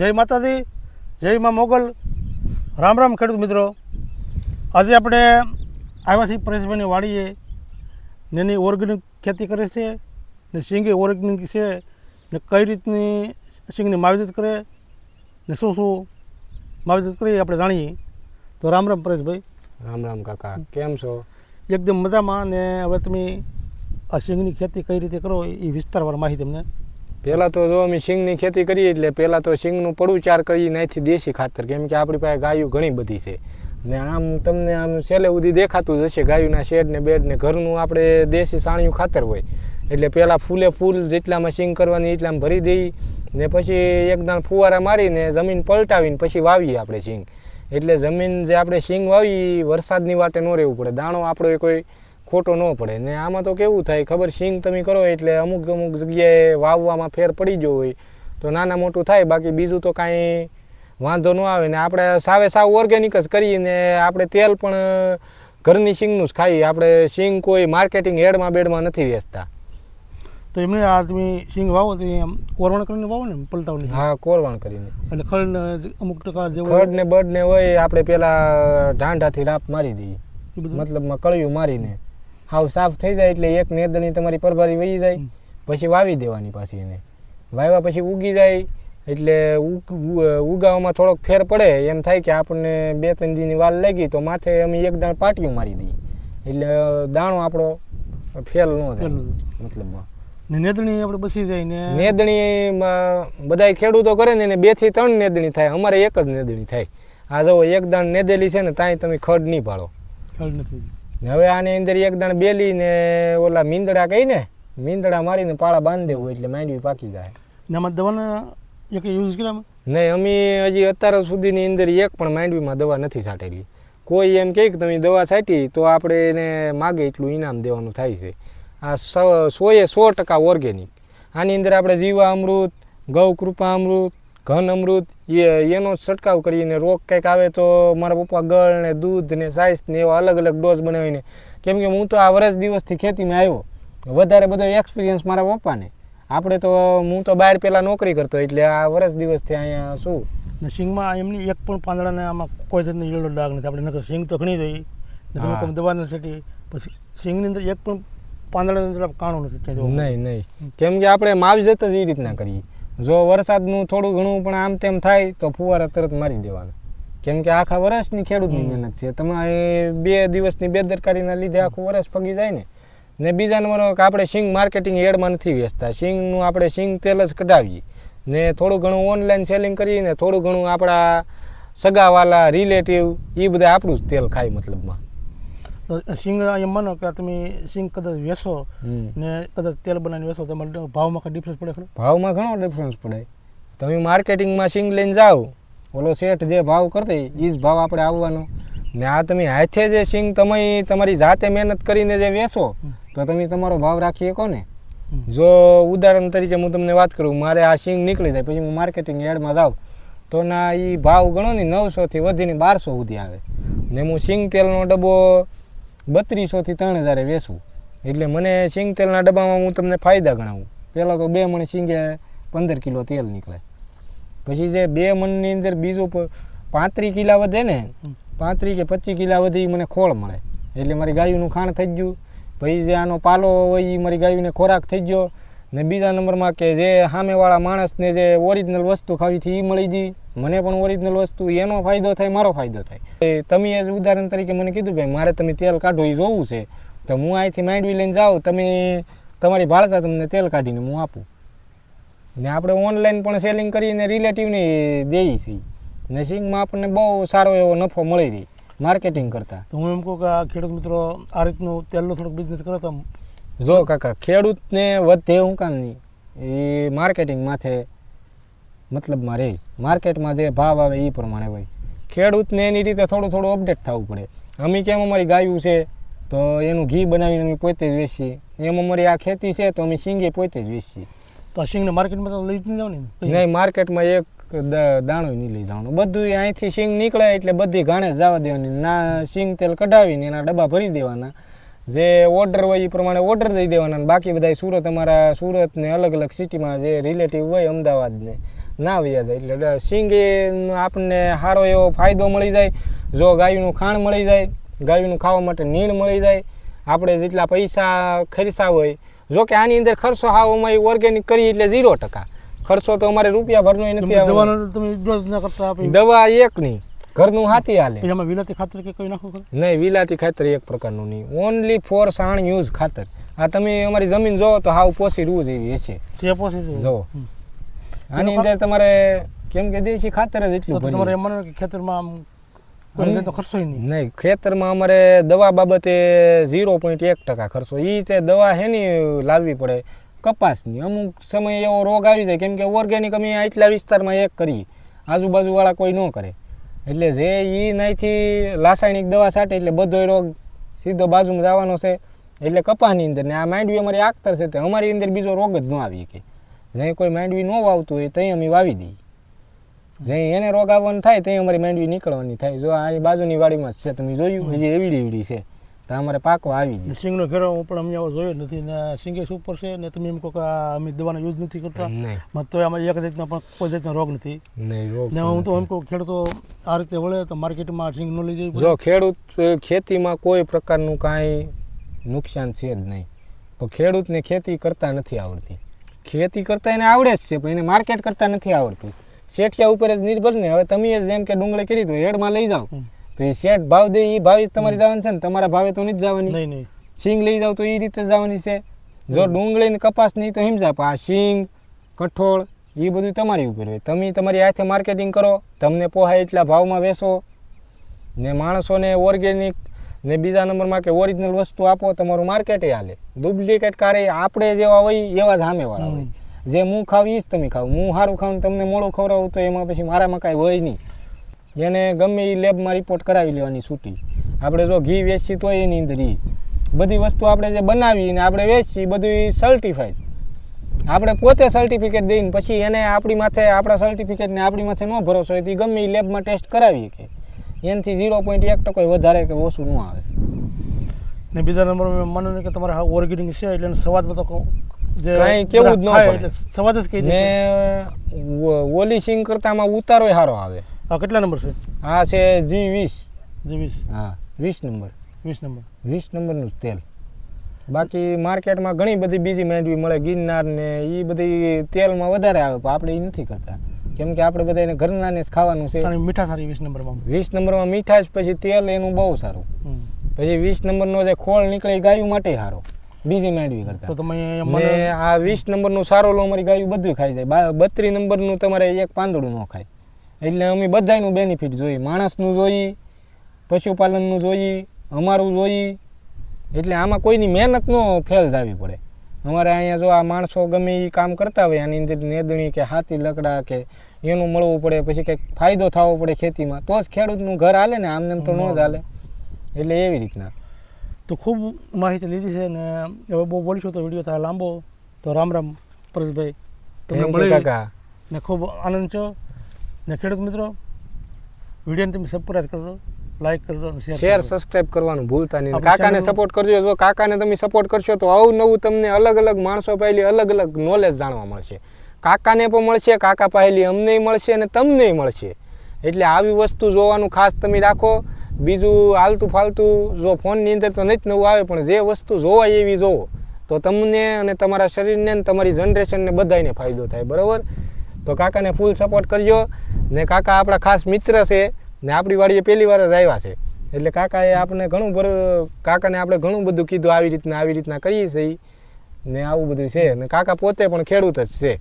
જય માતાજી જય માં મોગલ. રામ રામ ખેડૂત મિત્રો. આજે આપણે આવ્યા છીએ પરેશભાઈની વાડીએ ને એની ઓર્ગેનિક ખેતી કરે છે ને સિંગે ઓર્ગેનિક છે ને કઈ રીતની સિંગની માવજત કરે ને શું શું માવજત કરીએ આપણે જાણીએ. તો રામ રામ પરેશભાઈ. રામ રામ કાકા કેમ છો? એકદમ મજામાં ને હવે તમે આ સિંગની ખેતી કઈ રીતે કરો એ વિસ્તારવાર માહિતી તમને પહેલાં તો જો અમે સિંગની ખેતી કરીએ એટલે પહેલાં તો સિંગનું પડું ચાર કરી નાખી દેશી ખાતર, કેમ કે આપણી પાસે ગાયું ઘણી બધી છે. ને આમ તમને આમ છેલ્લે સુધી દેખાતું જ હશે ગાયુંના શેડ ને બેડ ને ઘરનું આપણે દેશી સાણિયું ખાતર હોય. એટલે પહેલાં ફૂલે ફૂલ જેટલામાં સિંગ કરવાની એટલામાં ભરી દઈ ને પછી એકદમ ફુવારા મારીને જમીન પલટાવીને પછી વાવીએ આપણે સિંગ એટલે જમીન જે આપણે સિંગ વાવી વરસાદની વાટે ન રહેવું પડે. દાણો આપણો કોઈ ખોટો ન પડે. ને આમાં તો કેવું થાય ખબર સિંગ તમે કરો એટલે અમુક અમુક જગ્યાએ વાવવામાં ફેર પડી ગયો હોય. તો નાના મોટું થાય બાકી બીજું તો કાંઈ વાંધો ન આવે. ને આપણે સાવે સાવ ઓર્ગેનિક જ કરીને આપણે તેલ પણ ઘરની સિંગનું જ ખાઈએ. આપણે સિંગ કોઈ માર્કેટિંગ હેડમાં બેડમાં નથી વેચતા. તો એમને આ તમે સિંગ વાવો તો એમ કોરવણ કરીને વાવો ને પલટાવની હા કોરવણ કરીને. એટલે ખડ અમુક ટકા જેવો ખડ ને બડ ને હોય આપણે પેલા ઢાંઢાથી રાપ મારી દઈએ. મતલબમાં કળિયું મારીને. હાવ સાફ થઈ જાય એટલે એક નેદણી તમારી પરભારી વહી જાય. પછી વાવી દેવાની પાછી એને. વાવ્યા પછી ઉગી જાય એટલે ઉગ- ઉગાવામાં થોડોક ફેર પડે. એમ થાય કે આપણને બે ત્રણ દીની વાલ લાગી તો માથે અમે એક દાણ પાટિયું મારી દઈએ. એટલે દાણો આપણો ફેલ ન થાય. મતલબ ને નેદણી આપણે બસી જાય ને? નેદણીમાં બધાય ખેડૂતો કરે ને એને બેથી ત્રણ નેદણી થાય. અમારે એક જ નેદણી થાય. આ જો એક દાણ નેદેલી છે ને ત્યાં તમે ખડ નહીં પાડો. ખડ નથી. હવે આની અંદર એક દાણ બેલી ને ઓલા મીંદડા કહી ને મીંદડા મારીને પાળા બાંધી દેવું એટલે માંડવી પાકી જાય. ને આમાં દવાના એક યુઝ કર્યા નહીં અમે હજી અત્યાર સુધીની અંદર એક પણ માંડવીમાં દવા નથી છાંટેલી. કોઈ એમ કહે કે તમે દવા છાંટી તો આપણે એને માગે એટલું ઇનામ દેવાનું થાય છે. આ સો- સોએ સો ટકા ઓર્ગેનિક આની અંદર આપણે જીવા અમૃત ગૌ કૃપા અમૃત ઘન અમૃત એ એનો છંટકાવ કરીને રોગ કંઈક આવે તો મારા પપ્પા ગળ ને દૂધ ને સાઇઝ ને એવા અલગ અલગ ડોઝ બનાવીને. કેમ કે હું તો આ વર્ષ દિવસથી ખેતીમાં આવ્યો. વધારે બધો એક્સપિરિયન્સ મારા પપ્પાને. આપણે તો હું તો બહાર પહેલાં નોકરી કરતો એટલે આ વર્ષ દિવસથી અહીંયા શું ને સિંગમાં એમની એક પણ પાંદડાને આમાં કોઈ જાતનો ઈયળનો ડાઘ નથી. આપણે નકર સિંગ તો ઘણી રહી. દવા નથી પછી સિંગની અંદર એક પણ પાંદડાની અંદર કાણું નથી. નહીં નહીં. કેમ કે આપણે માવજત જ એ રીતના કરીએ. જો વરસાદનું થોડું ઘણું પણ આમ તેમ થાય તો ફુવારા તરત મારી દેવાના. કેમ કે આખા વર્ષની ખેડૂતની મહેનત છે. તમારે બે દિવસની બેદરકારીના લીધે આખું વર્ષ પગી જાય ને ને બીજા નંબર કે આપણે સિંગ માર્કેટિંગ હેડમાં નથી વેચતા. સિંગનું આપણે સિંગ તેલ જ કઢાવીએ. ને થોડું ઘણું ઓનલાઈન સેલિંગ કરીએ ને થોડું ઘણું આપણા સગાવાલા રિલેટિવ એ બધા આપણું જ તેલ ખાય મતલબમાં. તો સિંગ એમ માનો કે તમે સિંગ કદાચ વેચો ને કદાચ તેલ બનાવીને વેચો તમારે ભાવમાં કંઈ ડિફરન્સ પડે ખરો? ભાવમાં ઘણો ડિફરન્સ પડે. તમે માર્કેટિંગમાં સિંગ લઈને જાઓ ઓલો શેઠ જે ભાવ કરતે એ જ ભાવ આપણે આવવાનો. ને આ તમે હાથે જે સિંગ તમે તમારી જાતે મહેનત કરીને જે વેચો તો તમે તમારો ભાવ રાખી શકો ને જો ઉદાહરણ તરીકે હું તમને વાત કરું મારે આ સિંગ નીકળી જાય પછી હું માર્કેટિંગ એડમાં જાઉં તો ના એ ભાવ ગણો ને નવસોથી વધીને બારસો સુધી આવે. ને હું સિંગ તેલનો ડબ્બો બત્રીસોથી ત્રણ હજારે વેચું. એટલે મને સિંગ તેલના ડબ્બામાં હું તમને ફાયદા ગણાવું. પહેલાં તો બે મણ સિંગે પંદર કિલો તેલ નીકળે. પછી જે બે મણની અંદર બીજું પાંત્રીસ કિલા વધે ને પાંત્રી પાંત્રીસ કે પચીસ કિલા વધી મને ખોળ મળે. એટલે મારી ગાયુંનું ખાણ થઈ ગયું. પછી જે આનો પાલો હોય એ મારી ગાયુંને ખોરાક થઈ ગયો. ને બીજા નંબરમાં કે જે સામેવાળા માણસને જે ઓરિજિનલ વસ્તુ ખાવી હતી એ મળી ગઈ. મને પણ ઓરિજિનલ વસ્તુ, એનો ફાયદો થાય, મારો ફાયદો થાય. તમે એ ઉદાહરણ તરીકે મને કીધું ભાઈ, મારે તમે તેલ કાઢો એ જોવું છે. તો હું અહીંથી માંડવી લઈને જાઉં, તમે તમારી ભાડતા તમને તેલ કાઢીને હું આપું. ને આપણે ઓનલાઈન પણ સેલિંગ કરીને રિલેટિવને દઈએ છીએ ને સિંગમાં આપણને બહુ સારો એવો નફો મળી રહી માર્કેટિંગ કરતાં. તો હું એમ કહું કે આ ખેડૂત મિત્રો, આ રીતનું તેલનો થોડોક બિઝનેસ કરો તો જો કાકા ખેડૂતને વધે હું કામ નહીં. એ માર્કેટિંગ માથે મતલબમાં રહે માર્કેટમાં જે ભાવ આવે એ પ્રમાણે હોય. ખેડૂતને એની રીતે થોડું થોડું અપડેટ થવું પડે. અમે કેમ અમારી ગાયું છે તો એનું ઘી બનાવીને અમે પોતે જ વેચીએ. એમ અમારી આ ખેતી છે તો અમે સિંગે પોતે જ વેચીએ. તો સિંગને માર્કેટમાં તો લઈ જ નહીં જવાની ને? નહીં માર્કેટમાં એક દાણો નહીં લઈ જવાનું. બધું અહીંથી સિંગ નીકળે એટલે બધી ઘાણે જવા દેવાની. ના સિંગ તેલ કઢાવીને એના ડબ્બા ભરી દેવાના. જે ઓર્ડર હોય એ પ્રમાણે ઓર્ડર દઈ દેવાના બાકી બધા સુરત અમારા સુરત ને અલગ અલગ સિટીમાં જે રિલેટિવ હોય અમદાવાદને ના વ્યા જાય. એટલે સિંગ આપણને સારો એવો ફાયદો મળી જાય. જો ગાયનું ખાણ મળી જાય ગાયનું ખાવા માટે નીણ મળી જાય આપણે જેટલા પૈસા ખર્ચા હોય જો કે આની અંદર ખર્ચો હાવ અમારી ઓર્ગેનિક કરી એટલે ઝીરો ટકા. ખર્ચો તો અમારે રૂપિયા ભરનો નથી દવા એક નહીં. ઘરનું હાથી હાલે. એમાં વિલાતી ખાતર કે કોઈ નાખવું નહીં વિલાતી ખાતર એક પ્રકારનું નહીં. ઓનલી ફોર સાણ યુઝ ખાતર. આ તમે અમારી જમીન જોવો તો હાવ પોસી રૂ જેવી હશે. છે. પોસી જો આની અંદર તમારે કેમ કે દેશી ખાતર જ એટલું તો તમારે. એમ કે ખેતરમાં કોઈ ખર્ચો નહીં. નહીં ખેતરમાં અમારે દવા બાબતે ઝીરો પોઈન્ટ એક ટકા ખર્ચો. એ તે દવા હેની લાવવી પડે. કપાસની. અમુક સમય એવો રોગ આવી જાય. કેમ કે ઓર્ગેનિક અમે આટલા વિસ્તારમાં એક કરીએ આજુબાજુવાળા કોઈ ન કરે. એટલે જે એ નાઈથી રાસાયણિક દવા છાંટે એટલે બધો રોગ સીધો બાજુમાં જવાનો છે. એટલે કપાસની અંદર ને આ માંડવી અમારી આગતર છે તે અમારી અંદર બીજો રોગ જ ન આવી કે જ્યાં કોઈ માંડવી ન વાવતું હોય ત્યાં અમે વાવી દઈએ. જ્યાં એને રોગ આવવાનો થાય ત્યાં અમારી માંડવી નીકળવાની થાય. જો આ બાજુની વાડીમાં જ છે, તમે જોયું? હજી એવડી એવડી છે. તો અમારે પાકો આવી ગયો. સિંગનો ઘેરો હું પણ અમને આવો જોયો નથી. ને સિંગે ઉપર છે ને તમે એમ કહો કે અમે દવાનો યુઝ નથી કરતા. મત તો આમાં એક જાતનો પણ કોઈ જાતનો રોગ નથી. નહીં રોગ ને હું તો એમ કહું ખેડૂતો આ રીતે વળે તો માર્કેટમાં સિંગ ન લઈ જાય જો ખેડૂત ખેતીમાં કોઈ પ્રકારનું કાંઈ નુકસાન છે જ નહીં. પણ ખેડૂતને ખેતી કરતા નથી આવડતી. ખેતી કરતા એને આવડે જ છે પણ એને માર્કેટ કરતા નથી આવડતું. શેઠિયા ઉપર જ નિર્ભર ને. હવે તમે જેમ કે ડુંગળી કરી તો હેડમાં લઈ જાઓ. તો એ શેઠ ભાવ દે એ ભાવે જ તમારે જવાનું છે ને. તમારા ભાવે તો નથી જવાની. નહીં નહીં. સિંગ લઈ જાવ તો એ રીતે જવાની છે. જો ડુંગળી ને કપાસ નહીં તો સમજા પણ આ સિંગ કઠોળ એ બધું તમારી ઉપર હોય. તમે તમારી હાથે માર્કેટિંગ કરો તમને પોહાય એટલા ભાવમાં વેચો. ને માણસોને ઓર્ગેનિક ને બીજા નંબરમાં કે ઓરિજિનલ વસ્તુ આપો તમારું માર્કેટે હાલે. ડુપ્લિકેટ કારે આપણે જેવા હોય એવા જ સામેવાળા હોય. જે હું ખાવ એ જ તમે ખાવ હું સારું ખાવ તમને મોડું ખવડાવું તો એમાં પછી મારામાં કાંઈ હોય નહીં. એને ગમે એ લેબમાં રિપોર્ટ કરાવી લેવાની છૂટી. આપણે જો ઘી વેચી તો એની અંદર ઈ. બધી વસ્તુ આપણે જે બનાવી ને આપણે વેચી બધું સર્ટિફાઈડ આપણે પોતે સર્ટિફિકેટ દઈને પછી એને આપણી માથે આપણા સર્ટિફિકેટને આપણી માથે ન ભરોસો હોય તો ગમે એ લેબમાં ટેસ્ટ કરાવીએ કે એનાથી ઝીરો પોઈન્ટ એક ટકો વધારે કે ઓછું ન આવે. ને બીજા નંબર માનો કે તમારે ઓર્ગેનિક છે એટલે સવાદ સ્વાદ તો કાંઈ કેવું જ ન હોય. સ્વાદ જ કહી ઓલી સિંગ કરતામાં ઉતારો સારો આવે. આ કેટલા નંબર છે? આ છે જી વીસ. જી વીસ. હા. વીસ નંબર. વીસ નંબર. વીસ નંબરનું જ તેલ. બાકી માર્કેટમાં ઘણી બધી બીજી માંડવી મળે ગિરનાર ને એ બધી તેલમાં વધારે આવે પણ આપણે એ નથી કરતા કેમ કે આપણે બધા એને ઘરના ને જ ખાવાનું છે. મીઠા સારી વીસ નંબરમાં. વીસ નંબરમાં મીઠાશ પછી તેલ એનું બહુ સારું. પછી વીસ નંબરનો જે ખોળ નીકળે ગાયું માટે સારો બીજી માંડવી તો કરતા તમે મને આ વીસ નંબરનું સારો લો અમારી ગાયું બધું ખાઈ જાય. બત્રીસ નંબરનું તમારે એક પાંદડું ન ખાય. એટલે અમે બધાયનું બેનિફિટ જોઈએ. માણસનું જોઈએ પશુપાલનનું જોઈએ અમારું જોઈએ. એટલે આમાં કોઈની મહેનત ન ફેલ જાવી પડે. અમારે અહીંયા જો આ માણસો ગમે એ કામ કરતા હોય આની અંદર નેદણી કે હાથી લકડા કે એનું મળવું પડે પછી કંઈક ફાયદો થવો પડે ખેતીમાં તો જ ખેડૂતનું ઘર હાલે ને આમને એમ તો ન જ હાલે. એટલે એવી રીતના. તો ખૂબ માહિતી લીધી છે ને હવે બહુ બોલીશું તો વીડિયો થાય લાંબો. તો રામ રામ પરેશભાઈ તમને મળી કાકા. ને ખૂબ આનંદ છો. ને ખેડૂત મિત્રો વિડીયોને તમે સપોર્ટ કરજો લાઈક કરજો શેર સબસ્ક્રાઇબ કરવાનું ભૂલતા નહીં. કાકાને સપોર્ટ કરજો. જો કાકાને તમે સપોર્ટ કરશો તો આવું નવું તમને અલગ અલગ માણસો પહેલી અલગ અલગ નોલેજ જાણવા મળશે. કાકાને પણ મળશે કાકા પહેલી અમને મળશે અને તમને મળશે. એટલે આવી વસ્તુ જોવાનું ખાસ તમે રાખો. બીજું આલતું ફાલતું જો ફોનની અંદર તો નથી નવું આવે પણ જે વસ્તુ જોવાય એવી જોવો તો તમને અને તમારા શરીરને અને તમારી જનરેશનને બધાયને ફાયદો થાય. બરાબર? તો કાકાને ફૂલ સપોર્ટ કરજો. ને કાકા આપણા ખાસ મિત્ર છે ને આપણી વાડીએ પહેલી વાર જ આવ્યા છે. એટલે કાકાએ આપણે ઘણું ભર, કાકાને આપણે ઘણું બધું કીધું આવી રીતના આવી રીતના કરીએ છીએ. ને આવું બધું છે. ને કાકા પોતે પણ ખેડૂત જ છે.